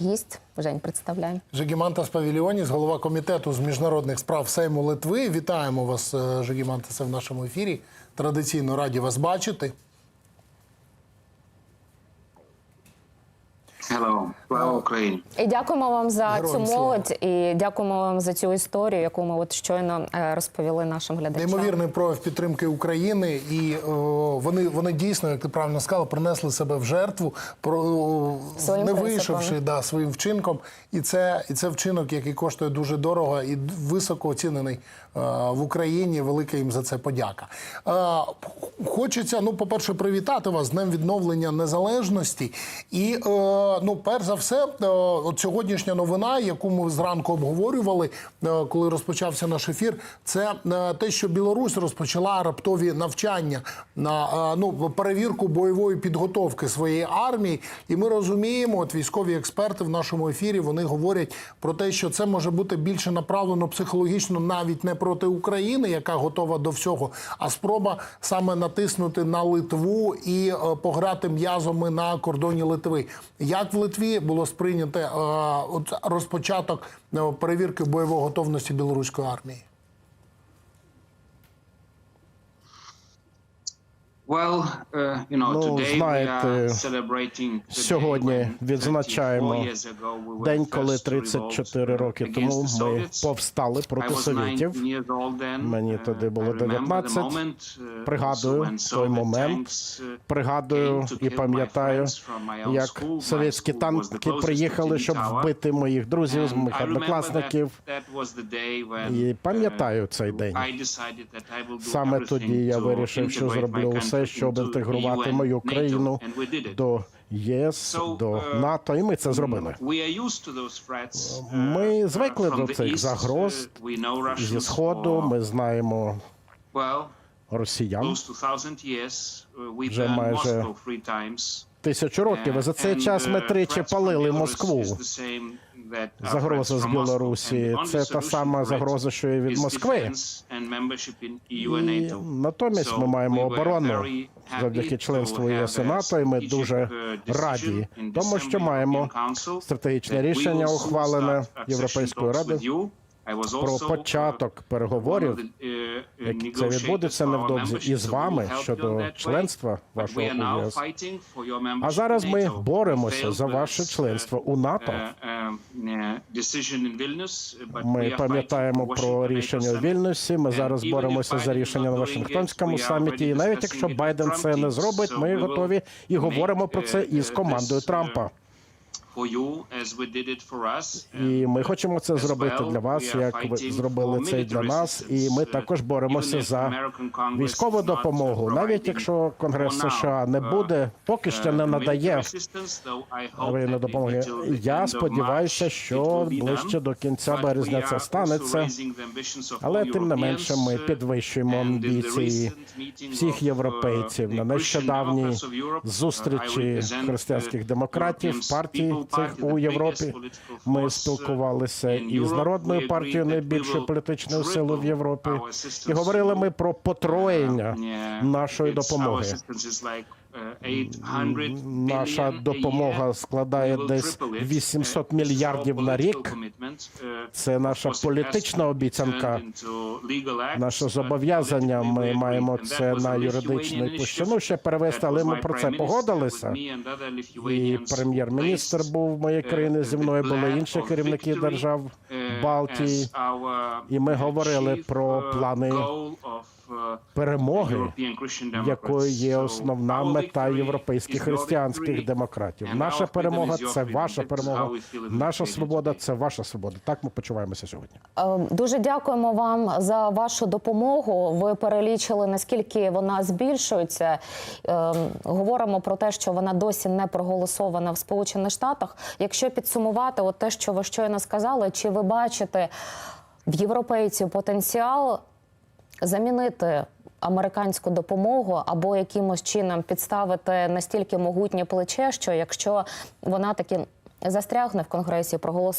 наш гість. Жень, представляємо. Жигімантас Павіліоніс, голова комітету з міжнародних справ Сейму Литви. Вітаємо вас, е, Жигімантасе, в нашому ефірі. Традиційно раді вас бачити. Hello, слава Україні. І дякуємо вам за Героям цю молодь, і дякуємо вам за цю історію, яку ми от щойно е, розповіли нашим глядачам. Неймовірний прояв підтримки України, і о, вони, вони дійсно, як ти правильно сказала, принесли себе в жертву, про о, Своїм не вийшовши да, своїм вчинком. І це, і це вчинок, який коштує дуже дорого і високо оцінений е, в Україні. Велика їм за це подяка. Е, хочеться, ну, по-перше, привітати вас з днем відновлення незалежності. І е, ну, перш за все, е, от сьогоднішня новина, яку ми зранку обговорювали, е, коли розпочався наш ефір, це е, те, що Білорусь розпочала раптові навчання на е, ну, перевірку бойової підготовки своєї армії. І ми розуміємо, от військові експерти в нашому ефірі вони говорять про те, що це може бути більше направлено психологічно навіть не проти України, яка готова до всього, а спроба саме натиснути на Литву і е, пограти м'язами на кордоні Литви. Як в Литві було сприйнято е, от розпочаток е, перевірки бойової готовності білоруської армії? Ну, знаєте, Сьогодні відзначаємо 34 years ago we were день, коли to 34 revolt, роки uh, тому ми повстали проти совєтів. 19 years old then. Мені Uh, тоді було I remember the 19. moment, uh, Пригадую той момент. uh, Пригадую і пам'ятаю, як совєтські танки приїхали, щоб вбити моїх друзів, And моїх однокласників. І uh, пам'ятаю цей день. I decided that I will do Саме тоді я вирішив, що зроблю country все, щоб інтегрувати мою країну до ЄС, до uh, НАТО, і ми це зробили. Uh, Ми звикли до цих загроз uh, зі сходу. Ми знаємо росіян. Uh, Вже майже тисячу років. За цей час ми uh, тричі палили Москву. Загроза з. Білорусі це та сама загроза, що і від Москви. І натомість ми маємо оборону завдяки членству ЄС і НАТО, і ми дуже uh, раді, тому що маємо стратегічне рішення, ухвалене Європейською Радою про uh, початок переговорів, uh, які це відбудеться невдовзі, і з вами щодо членства вашого ЄС. А зараз ми боремося за ваше членство у НАТО. Uh, um, uh, Ми пам'ятаємо про рішення у. Вільнюсі. Ми зараз боремося за рішення на Вашингтонському саміті. І навіть якщо Байден це не зробить, ми готові і говоримо про uh, це із uh, командою uh, Трампа. І ми хочемо це зробити для вас, як ви зробили це і для нас. І ми uh, також боремося за військову допомогу, навіть якщо Конгрес США не uh, буде, поки що не uh, надає воєнної допомоги. Я сподіваюся, що ближче до кінця березня це станеться. Але тим не менше ми uh, підвищуємо амбіції всіх uh, європейців на нещодавній uh, зустрічі uh, християнських демократів People цих у Європі. Ми спілкувалися із народною партією найбільшою політичною силою в Європі. І говорили ми про потроєння нашої допомоги. Our assistance is like, uh, 800 Наша допомога складає десь triple it. 800 Uh, this is our мільярдів на рік. Uh, Це наша політична обіцянка. Наше зобов'язання. Ми маємо це на юридичну Lithuanian площину ще перевести, але ми про це погодилися. І прем'єр-міністр був моєї uh, країни зі мною були інші керівники держав uh, Балтії. І ми uh, говорили про uh, плани uh, перемоги, якою є основна мета європейських християнських демократів. Наша перемога це ваша перемога. Наша свобода це ваша свобода. Так ми почуваємося сьогодні. Е, Дуже дякуємо вам за вашу допомогу. Ви перелічили наскільки вона збільшується. Е, Говоримо про те, що вона досі не проголосована в Сполучених Штатах. Якщо підсумувати, от те, що ви щойно сказали, чи ви бачите в європейців потенціал замінити американську допомогу або якимось чином підставити настільки могутнє плече, що якщо вона таки застрягне в конгресі, проголосована.